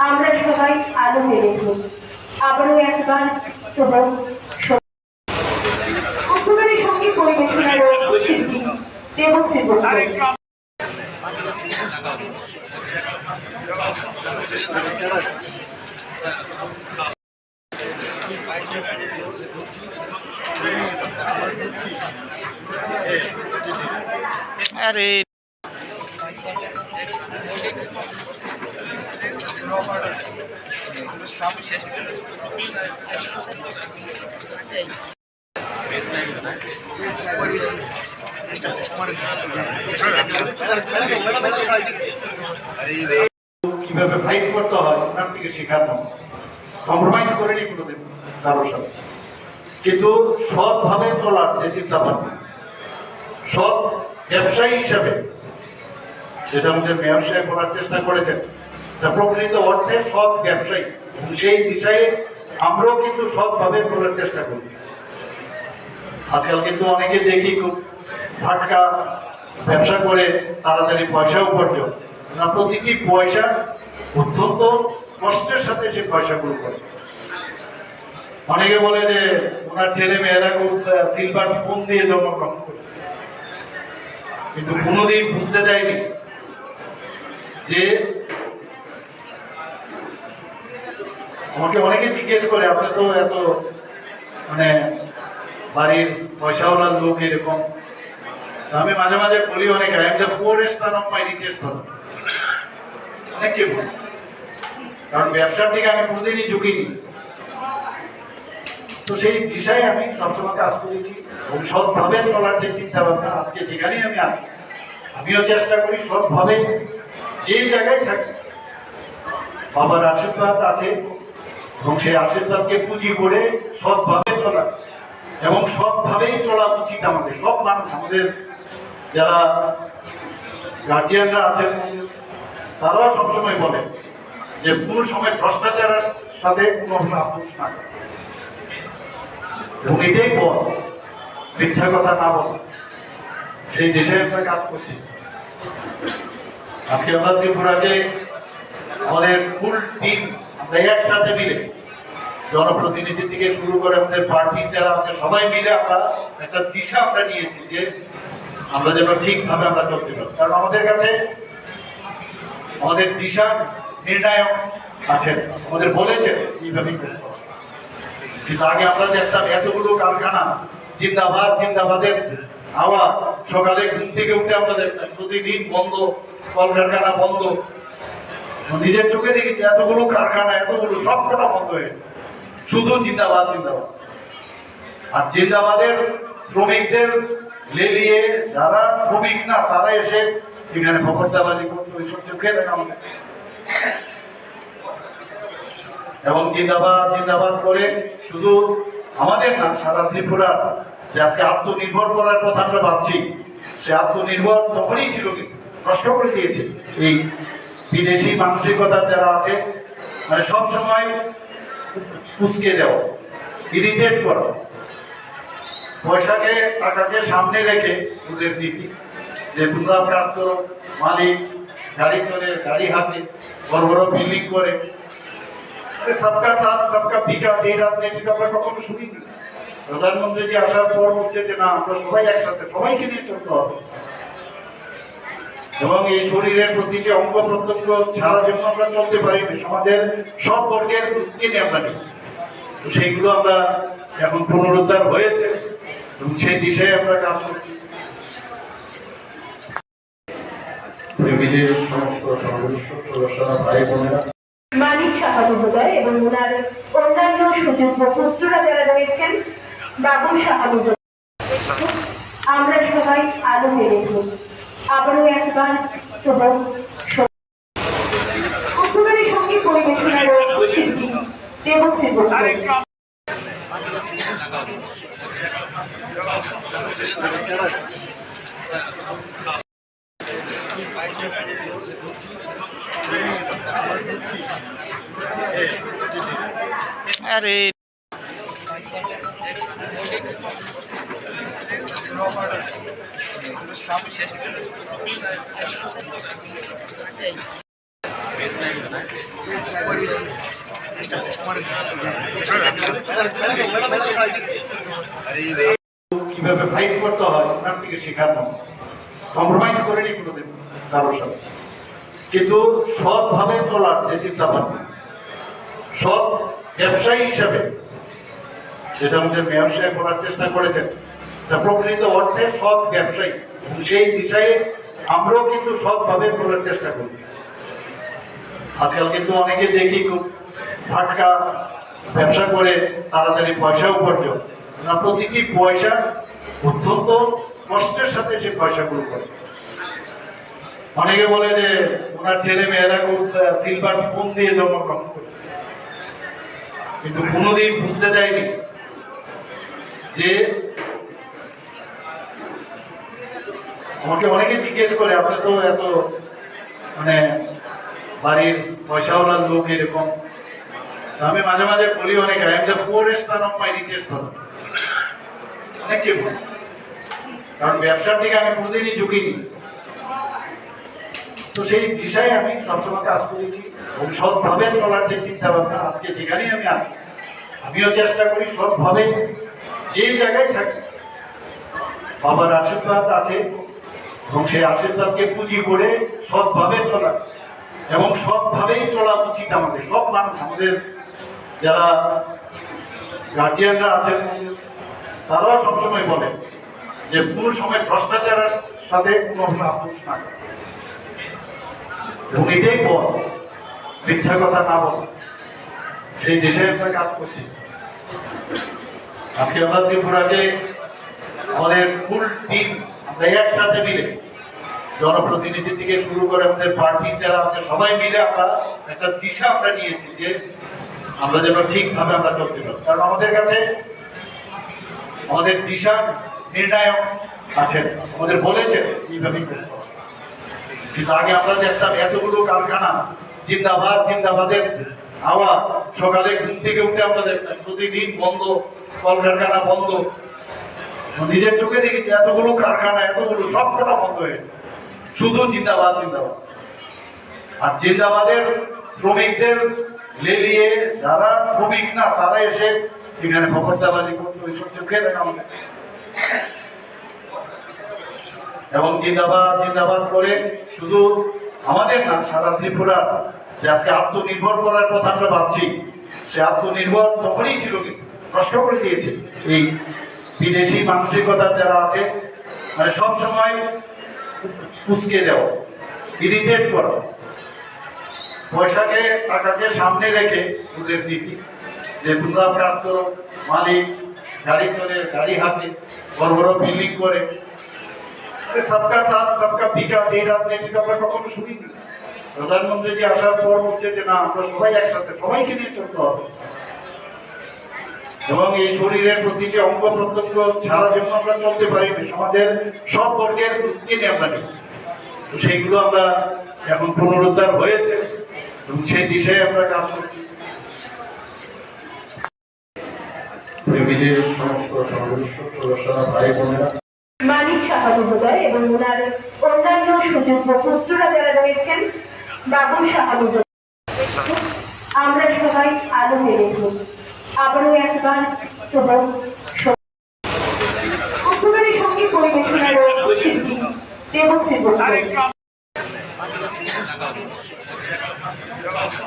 আমরা সবাই আলো দিই আবারও একবার সংগীত পরিবেশনার শিল্পী দেবশ্রী বসু আরে কীভাবে ফাইট করতে হয় থেকে কম্প্রোমাইজ কোনোদিন কারোর সাথে কিন্তু সৎভাবে চলার যে চিন্তা ভাবনা, সৎ ব্যবসায়ী হিসাবে, যেটা আমাদের সাহেব করার চেষ্টা করেছেন প্রকৃত অর্থে সৎ ব্যবসায়ী। সেই বিষয়ে আমরাও কিন্তু সৎভাবে করার চেষ্টা করি। আজকাল কিন্তু অনেকে দেখি খুব ফাটকা ব্যবসা করে, তাড়াতাড়ি পয়সা উপার্জন না, প্রতিটি পয়সা অত্যন্ত কষ্টের সাথে সে পয়সাগুলো করে। অনেকে বলে যে, ওনার ছেলে মেয়েরা খুব সিলভার স্পুন দিয়ে জন্মগ্রহণ করে। কিন্তু কোনোদিন বুঝতে চাইনি যে আমাকে অনেকে জিজ্ঞেস করে, আপনি তো এত মানে বাড়ির পয়সাওয়ালার লোক এরকম। আমি মাঝে মাঝে বলি অনেক the poorest man of my richest অনেকে কারণ ব্যবসার দিকে আমি কোনোদিনই ঝুঁকিনি। তো সেই বিষয়ে আমি সবসময় কাজ করেছি। এবং সৎভাবে চলার যে চিন্তা ভাবনা আজকে যেখানেই আমি আছি, আমিও চেষ্টা করি সৎভাবে যে জায়গায় থাকি। বাবার আশীর্বাদ আছে এবং সেই আশীর্বাদকে পুঁজি করে সৎভাবে চলা। এবং সৎভাবেই চলা উচিত আমাদের, সব মানুষ, আমাদের যারা গার্জিয়ানরা আছেন, তারাও সবসময় বলে যে কোনো সময় ভ্রষ্টাচারের সাথে কোনো আপোষ না এবং এটাই বল, মিথ্যা কথা না বলা। সেই দেশে আমরা কাজ করছি। আজকে আমরা ত্রিপুরাতে আমাদের ফুল টিম, আমরা একসাথে মিলে জনপ্রতিনিধি থেকে শুরু করে আমাদের পার্টি যারা আমাদের সবাই মিলে আমরা একটা দিশা আমরা নিয়েছি যে আমরা যেন ঠিকভাবে আমরা চলতে পারি। কারণ আমাদের কাছে আমাদের দিশা নির্ণায়ক আছেন। আমাদের বলেছেন এইভাবে কিন্তু আগে আমরা দেখতাম এতগুলো কারখানা, জিন্দাবাদ, জিন্দাবাদের আওয়াজ সকালে ঘুম থেকে উঠে দেখতাম প্রতিদিন বন্ধ, কলকারখানা বন্ধ। নিজের চোখে দেখেছি এতগুলো কারখানা, এতগুলো সব কটা বন্ধ হয়েছে শুধু জিন্দাবাদ জিন্দাবাদ। আর জিন্দাবাদের শ্রমিকদের লেলিয়ে যারা শ্রমিক না, তারা এসে এখানে ফকরদাবাজি করতে ওইসব চোখে এবং জিন্দাবাদ জিন্দাবাদ করে শুধু আমাদের না, সারা ত্রিপুরা, যে আজকে আত্মনির্ভর করার কথা আমরা ভাবছি সে আত্মনির্ভর তখনই ছিল নষ্ট করে দিয়েছে। এই বিদেশি মানসিকতা যারা আছে মানে সব সময় কুচকে দেওয়া। ইরিটেট করা। পয়সাকে টাকাকে সামনে রেখে ওদের নীতি। যে তোমরা করো মালিক গাড়ি চলে, গাড়ি হাতে, বড় বড় বিল্ডিং করে। সবকা সাথ, সবকা বিকাশ এই রাজনীতিটা আমরা কখনো শুনিনি। প্রধানমন্ত্রী যে আসার পর বলছে যে, না, আমরা সবাই একসাথে, সবাইকে নিয়ে চলতে হবে। এবং এই শরীরের প্রতিটি অঙ্গ প্রত্যঙ্গ ছাড়া জন্য আমরা চলতে পারি সমাজের সব বর্গের নিয়ে আমরা। তো সেইগুলো আমরা এখন পুনরুদ্ধার হয়েছে এবং সেই দিশায় আমরা কাজ করছি। ফ্যামিলির সমস্ত সদস্য সদস্যরা ভাই বোনেরা। মানিক সাহা মহোদয় এবং ওনার অন্যান্য সুযোগ্য পুত্ররা যারা রয়েছেন বাবু সাহা মহোদয়। আমরা সবাই আলো মেরে আবারও একবার এবং अरे Thank you. কীভাবে ফাইট করতে হয়, ওনার থেকে শেখানো কম্প্রোমাইজ করেনি কোনোদিন কারোর সাথে। কিন্তু সৎভাবে চলার যে চিন্তা ভাবনা, সৎ ব্যবসায়ী হিসাবে যেটা আমাদের সাহেব করার চেষ্টা করেছেন, তা প্রকৃত অর্থে সৎ ব্যবসায়ী। সেই বিষয়ে আমরাও কিন্তু সৎভাবে করার চেষ্টা করি। আজকাল কিন্তু অনেকে দেখি খুব ফাটকা ব্যবসা করে তাড়াতাড়ি পয়সা উপার্জন। না, প্রতিটি পয়সা অত্যন্ত কষ্টের সাথে সে পয়সাগুলো করে। অনেকে বলে যে, ওনার ছেলে মেয়েরা সিলভার স্পুন দিয়ে জন্মগ্রহণ করে। কিন্তু কোনোদিন বুঝতে দেয়নি যে, আমাকে অনেকে জিজ্ঞেস করে আপনি তো এত মানে বাড়ির পয়সাওয়ালার লোক এরকম আমি মাঝে মাঝে বলি অনেক কারণ ব্যবসার দিকে আমি কোনোদিনই ঝুঁকিনি। তো সেই বিষয়ে আমি সবসময় কাজ করেছি। এবং সৎভাবে চলার যে চিন্তা ভাবনা আজকে যেখানেই আমি আছি, আমিও চেষ্টা করি সৎভাবে যে জায়গায় থাকি, বাবার আশীর্বাদ আছে এবং সেই আশীর্বাদকে পুঁজি করে সৎভাবে চলা এবং সৎভাবেই চলা উচিত আমাদের, সব মানুষ, আমাদের যারা গার্জিয়ানরা আছেন, তারাও সবসময় বলে যে কোনো সময় ভ্রষ্টাচারের সাথে কোনো আপোষ না এবং এটাই পথ মিথ্যা কথা না বল। সেই দেশে আমরা কাজ করছি। আজকে আমরা ত্রিপুরাতে আমাদের ফুল টিম আমরা একসাথে মিলে জনপ্রতিনিধি থেকে শুরু করে আমাদের পার্টি যারা আমাদের সবাই মিলে আমরা একটা দিশা আমরা নিয়েছি যে আমরা যেন ঠিকভাবে আমরা চলতে পারি। কারণ আমাদের কাছে আমাদের দিশা নির্ণায়ক আছেন। আমাদের বলেছেন এইভাবেই কিন্তু আগে আমরা দেখতাম এতগুলো কারখানা, জিন্দাবাদ, জিন্দাবাদের আওয়াজ সকালে ঘুম থেকে উঠে আমরা দেখতাম প্রতিদিন বন্ধ, কলকারখানা বন্ধ। নিজের চোখে দেখেছি এতগুলো কারখানা, এতগুলো সব কটা বন্ধ হয়ে গেছে। শুধু জিন্দাবাদ জিন্দাবাদ। আর জিন্দাবাদের শ্রমিকদের লেলিয়ে যারা শ্রমিক না, তারা এসে এখানে ফকরদাবাজি করতে ওইসব চোখে আমাদের। এবং জিন্দাবাদ জিন্দাবাদ করে শুধু আমাদের না, সারা ত্রিপুরা, যে আজকে আত্মনির্ভর করার কথা আমরা ভাবছি, সে আত্মনির্ভর তখনই ছিল নষ্ট করে দিয়েছে। এই বিদেশি মানসিকতার যারা আছে মানে সব সময় উস্কে দেওয়া ইরিটেট করা। পয়সাকে টাকাকে সামনে রেখে ওদের নীতি যে তোমরা করো মালিক, গাড়ি চলে, গাড়ি হাতে, বড় বড় বিল্ডিং করে। সবকা সাথ, সবকা বিকাশ এই রাজনীতিটা আমরা কখনো শুনিনি। প্রধানমন্ত্রী যে আসার পর বলছে যে, না, আমরা সবাই একসাথে, সবাইকে নিয়ে চলতে হবে। এবং এই শরীরের প্রতিটি অঙ্গ প্রত্যঙ্গ, ছাড়া জন্য আমরা চলতে পারি। সমাজের সব বর্গের কিনে আমরা তো সেইগুলো আমরা এখন পুনরুদ্ধার হয়েছে। এবং সেই দিশায় আমরা কাজ করছি। মানিক সাহা এবং ওনার অন্যান্য সুযোগ্য পুত্ররা যারা রয়েছেন, বাবু সাহা আমরা সবাই আলো মেরেছি আবারও একবার শুভ উপকারী সঙ্গে পরিবেশনার শিল্পী দেবশ্রী বসু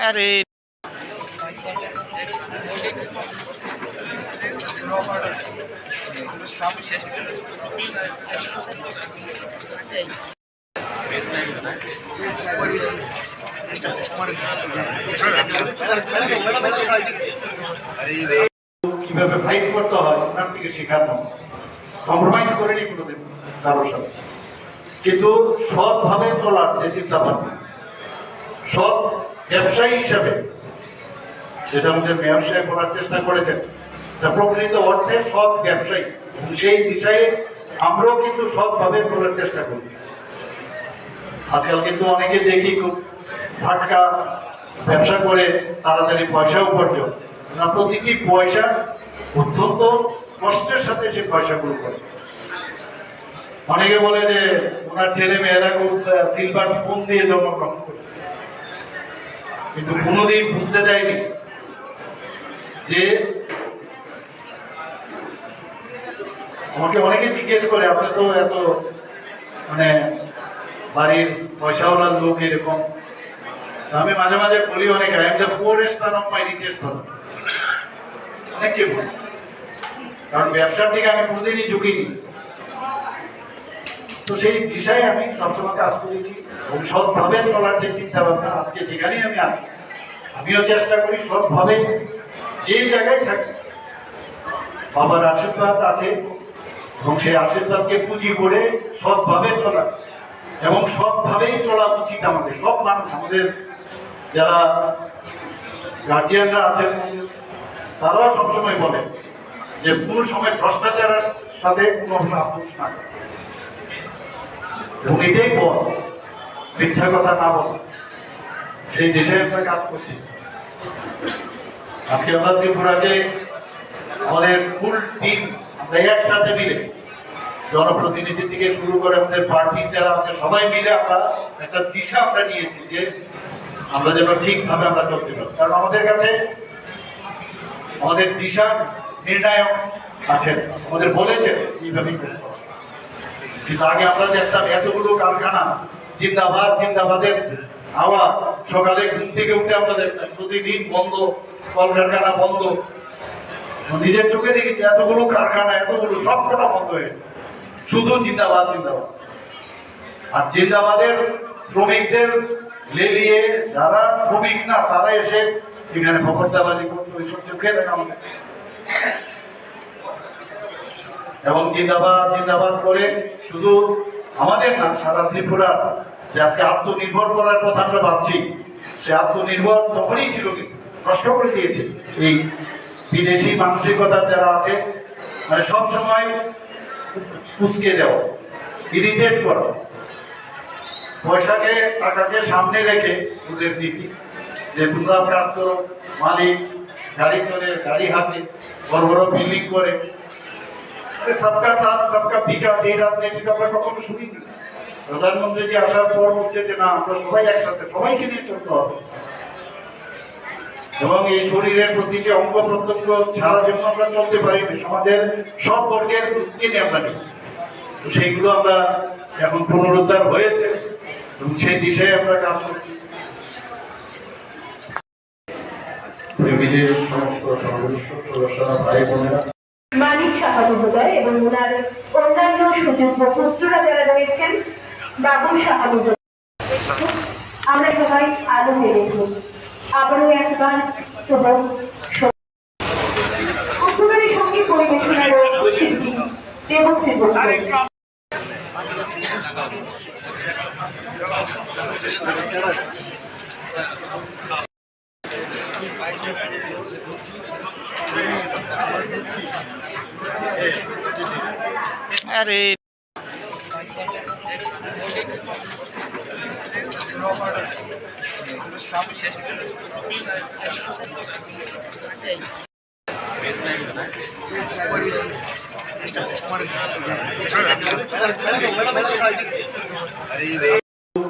আরে কীভাবে ফাইট করতে হয়, ওনার থেকে শেখানো কম্প্রোমাইজ করেনি কোনোদিন কারোর সাথে। কিন্তু সৎভাবে চলার যে চিন্তা ভাবনা, সৎ ব্যবসায়ী হিসাবে যেটা আমাদের সাহেব করার চেষ্টা করেছেন, তা প্রকৃত অর্থে সৎ ব্যবসায়ী। সেই বিষয়ে আমরাও কিন্তু সৎভাবে করার চেষ্টা করি। আজকাল কিন্তু অনেকে দেখি খুব ফাটকা ব্যবসা করে, তাড়াতাড়ি পয়সা উপার্জন। প্রতিটি পয়সা অত্যন্ত কষ্টের সাথে সে পয়সাগুলো করে। অনেকে বলে যে ওনার ছেলে মেয়েরা সিলভার স্পুন দিয়ে জন্মগ্রহণ করে। কিন্তু কোনোদিন বুঝতে চাইনি যে আমাকে অনেকে জিজ্ঞেস করে, আপনি তো এত মানে বাড়ির পয়সাওয়ালার লোক এরকম। আমি মাঝে মাঝে বলি অনেক আই এম দ্য পুয়ারেস্ট স্থান অফ মাই রিচেস্ট অনেকে বলি কারণ ব্যবসার দিকে আমি কোনোদিনই ঝুঁকিনি। তো সেই বিষয়ে আমি সবসময় কাজ করেছি। এবং সৎভাবে চলার যে চিন্তা ভাবনা আজকে যেখানেই আমি আছি, আমিও চেষ্টা করি সৎভাবে যে জায়গায় থাকি, বাবার আশীর্বাদ আছে এবং সেই আশীর্বাদকে পুঁজি করে সৎভাবে চলা এবং সৎভাবেই চলা উচিত আমাদের। সব মানুষ, আমাদের যারা গার্জিয়ানরা আছেন তারাও সবসময় বলে যে কোনো সময় ভ্রষ্টাচারের সাথে কোনো আপোষ না। এবং এটাই পথ মিথ্যা কথা না বল, সেই দেশে আমরা কাজ করছি আজকে আমরা ত্রিপুরাতে আমাদের ফুল টিম আমরা একসাথে মিলে জনপ্রতিনিধি থেকে শুরু করে আমাদের পার্টি যারা আমাদের সবাই মিলে আমরা একটা দিশা আমরা নিয়েছি যে আমরা যেন ঠিকভাবে আমরা চলতে পারি কারণ আমাদের কাছে আমাদের দিশা নির্ণায়ক আছেন আমাদের বলেছেন এইভাবেই। কিন্তু আগে আমরা দেখতাম এতগুলো কারখানা, জিন্দাবাদ, জিন্দাবাদের আওয়াজ সকালে ঘুম থেকে উঠে দেখতাম, প্রতিদিন বন্ধ, কলকারখানা বন্ধ নিজের চোখে দেখেছি, এতগুলো কারখানা, এতগুলো সব কটা বন্ধ হয়ে গেছে। শুধু জিন্দাবাদ জিন্দাবাদ আর জিন্দাবাদের শ্রমিকদের লেলিয়ে যারা শ্রমিক না, তারা এসে এখানে ফকরদাবাজি করতে এবং জিন্দাবাদ জিন্দাবাদ করে শুধু আমাদের না, সারা ত্রিপুরা যে আজকে আত্মনির্ভর করার কথা আমরা ভাবছি, সে আত্মনির্ভর তখনই ছিল কিন্তু নষ্ট করে দিয়েছে। এই বিদেশি মানসিকতার যারা আছে মানে সব সময় উস্কে দেওয়া ইরিটেট করা, পয়সাকে, টাকাকে সামনে রেখে ওদের নীতি। যে তোমরা কাজ করো মালিক গাড়ি চলে, গাড়ি হাতে, বড় বড় বিল্ডিং করে সবকা সাথ সবকা বিকাশ এই রাজনীতিটা আমরা কখনো শুনিনি প্রধানমন্ত্রী যে আসার পর বলছে যে, না, আমরা সবাই একসাথে, সবাইকে নিয়ে চলতে হবে এবং এই শরীরের প্রতিটি অঙ্গ প্রত্যঙ্গ ছাড়া জন্য আমরা চলতে পারি। সমাজের সব বর্গের নিয়ে আমরা নেব। সেইগুলো আমরা এখন পুনরুদ্ধার হয়েছে এবং সেই দিশায় আমরা কাজ করছি মানিক সাহা এবং ওনার অন্যান্য সুযোগ্য যারা রয়েছেন বাবু সাহা আমরা সবাই আলো আবারও একবার শুভ উদ্বোধনী সংগীত পরিবেশনার শিল্পী দেবশ্রী বসু। আরে।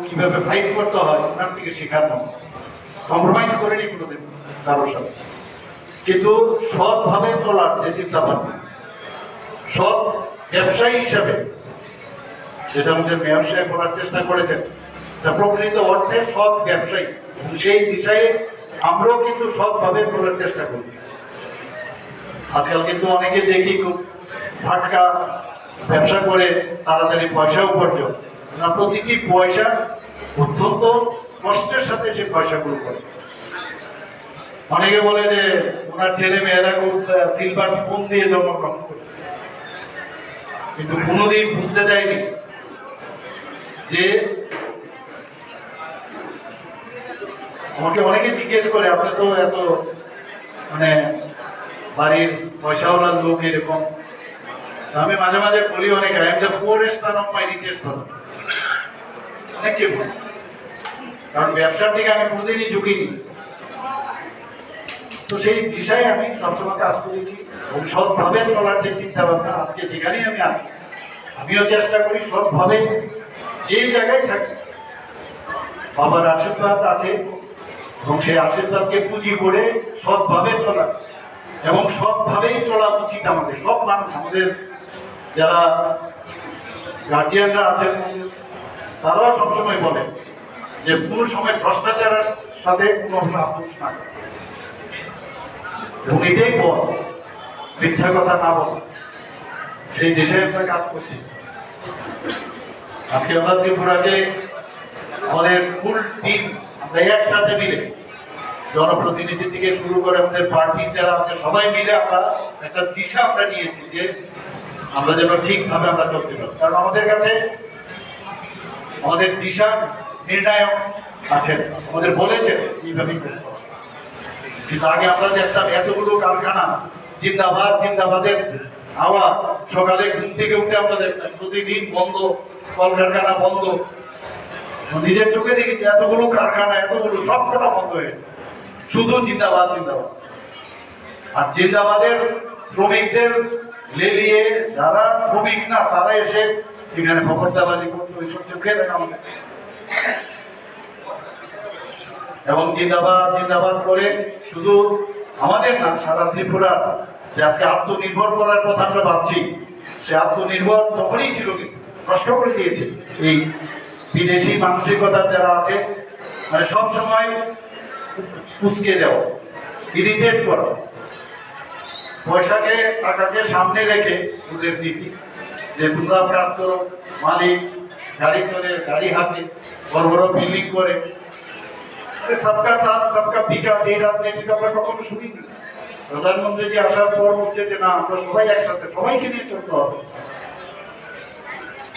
কীভাবে ফাইট করতে হয় ওনার থেকে শেখানো কম্প্রোমাইজ করেনি কোনোদিন কারোর সাথে। কিন্তু সৎভাবে চলার যে চিন্তা ভাবনা সৎ ব্যবসায়ী হিসাবে যেটা আমাদের সাহেব করার চেষ্টা করেছেন, তা প্রকৃত অর্থে সৎ ব্যবসায়ী। সেই বিষয়ে আমরাও কিন্তু সৎভাবে করার চেষ্টা করি। আজকাল কিন্তু অনেকে দেখি খুব ফাটকা ব্যবসা করে, তাড়াতাড়ি পয়সা উপার্জন। প্রতিটি পয়সা অত্যন্ত কষ্টের সাথে সে পয়সাগুলো করে অনেকে বলে যে ওনার ছেলে মেয়েরা সিলভার স্পুন দিয়ে জন্মগ্রহণ করে। কিন্তু কোনোদিন বুঝতে চাইনি যে আমাকে অনেকে জিজ্ঞেস করে আপনি তো এত মানে বাড়ির পয়সাওয়ালার লোক এরকম। আমি মাঝে মাঝে বলি অনেক I am the poorest of my richest অনেককে বলি। কারণ ব্যবসার দিকে আমি কোনোদিনই ঝুঁকি নিই তো সেই বিষয়ে আমি সবসময় কাজ করেছি এবং সৎভাবে চলার যে চিন্তা ভাবনা আজকে যেখানেই আমি আছি, আমিও চেষ্টা করি সৎভাবে যে জায়গায় থাকি, বাবার আশীর্বাদ আছে, এবং সেই আশীর্বাদকে পুঁজি করে সৎভাবে চলা, এবং সৎভাবেই চলা উচিত আমাদের, সব মানুষ, আমাদের যারা গার্জিয়ানরা আছেন, তারাও সবসময় বলে যে কোনো সময় ভ্রষ্টাচারের সাথে কোনো আপোষ না এবং এটাই পথ মিথ্যা কথা না বল। সেই দেশে আমরা কাজ করছি। আজকে আমরা ত্রিপুরাতে আমাদের ফুল টিম, আমরা একসাথে মিলে জনপ্রতিনিধি থেকে শুরু করে আমাদের পার্টি যারা আমাদের সবাই মিলে আমরা একটা দিশা আমরা নিয়েছি যে আমরা যেন ঠিকভাবে আমরা চলতে পারি। কারণ আমাদের কাছে আমাদের দিশা নির্ণায়ক আছেন। আমাদের বলেছেন এইভাবেই। কিন্তু আগে আমরা দেখতাম এতগুলো কারখানা, জিন্দাবাদ, জিন্দাবাদের আওয়াজ সকালে ঘুম থেকে উঠে আমরা প্রতিদিন বন্ধ, কলকারখানা বন্ধ। নিজের চোখে দেখেছি এতগুলো কারখানা, এতগুলো সব কটা বন্ধ হয়েছে শুধু জিন্দাবাদ জিন্দাবাদ। আর জিন্দাবাদের শ্রমিকদের লেলিয়ে যারা শ্রমিক না, তারা এসে এখানে ফকরদাবাজি করতে ওইসব চোখে দেখা আমাদের এবং জিন্দাবাদ জিন্দাবাদ করে শুধু আমাদের না, সারা ত্রিপুরা, যে আজকে আত্মনির্ভর করার কথা আমরা ভাবছি সে আত্মনির্ভর তখনই ছিল কষ্ট করে দিয়েছে। এই বিদেশি মানসিকতার যারা আছে মানে সব সময় উস্কে দেওয়া ইরিটেট করা, পয়সাকে, টাকাকে সামনে রেখে ওদের নীতি, যে তোমরা কাজ করো মালিক গাড়ি চলে, গাড়ি হাতে বড় বড় বিল্ডিং করে সবকা সাথ সবকা বিকাশ এই রাজনীতিটা আমরা কখনো শুনিনি। প্রধানমন্ত্রীজি আসার পর বলছে যে, না, আমরা সবাই একসাথে, সবাইকে নিয়ে চলতে হবে।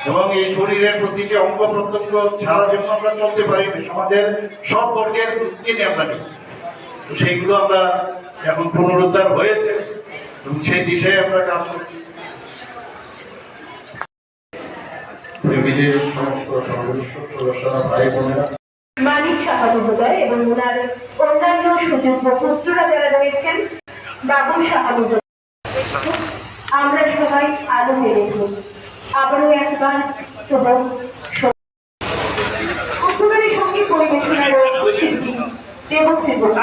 এবং এই শরীরের প্রতিটি অঙ্গ প্রত্যঙ্গ, ছাড়া জন্য আমরা চলতে পারি। সমাজের সব বর্গের প্রতিটি আমরা তো সেইগুলো আমরা এখন পুনরুদ্ধার হয়েছে, এবং সেই দিশায় আমরা কাজ করছি। ফ্যামিলির সমস্ত সদস্য সদস্যরা ভাই বোনেরা। মানিক সাহা মহোদয় এবং ওনার অন্যান্য সুযোগ্য পুত্ররা যারা রয়েছেন বাবু সাহা মহোদয়। আমরা সবাই আলো মেরেছি আবারও একবার শুভ উপকারী সঙ্গে পরিবেশনা রয়েছে দেবশ্রী বসু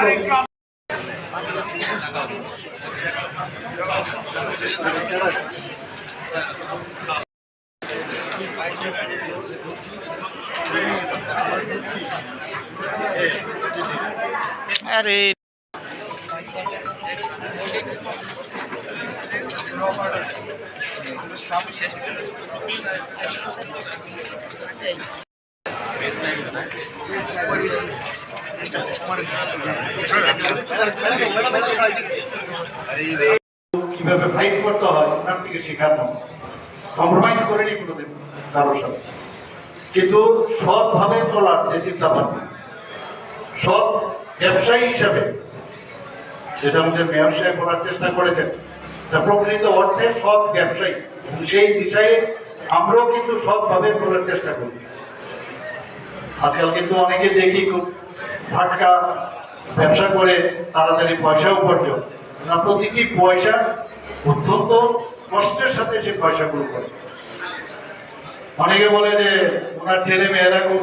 আরে। কীভাবে ফাইট করতে হয় ওনার থেকে শেখানো কম্প্রোমাইজ করেনি কোনোদিন কারোর সাথে। কিন্তু সৎভাবে চলার যে চিন্তা ভাবনা, সৎ ব্যবসায়ী হিসাবে আমাদের মেয়র সাহেব করার চেষ্টা করেছেন, তা প্রকৃত অর্থে সৎ ব্যবসায়ী। সেই বিষয়ে আমরাও কিন্তু সৎভাবে করার চেষ্টা করি। আজকাল কিন্তু অনেকে দেখি খুব ফাটকা ব্যবসা করে তাড়াতাড়ি পয়সা উপার্জন প্রতিটি পয়সা অত্যন্ত কষ্টের সাথে সে পয়সাগুলো করে। অনেকে বলে যে, ওনার ছেলে মেয়েরা খুব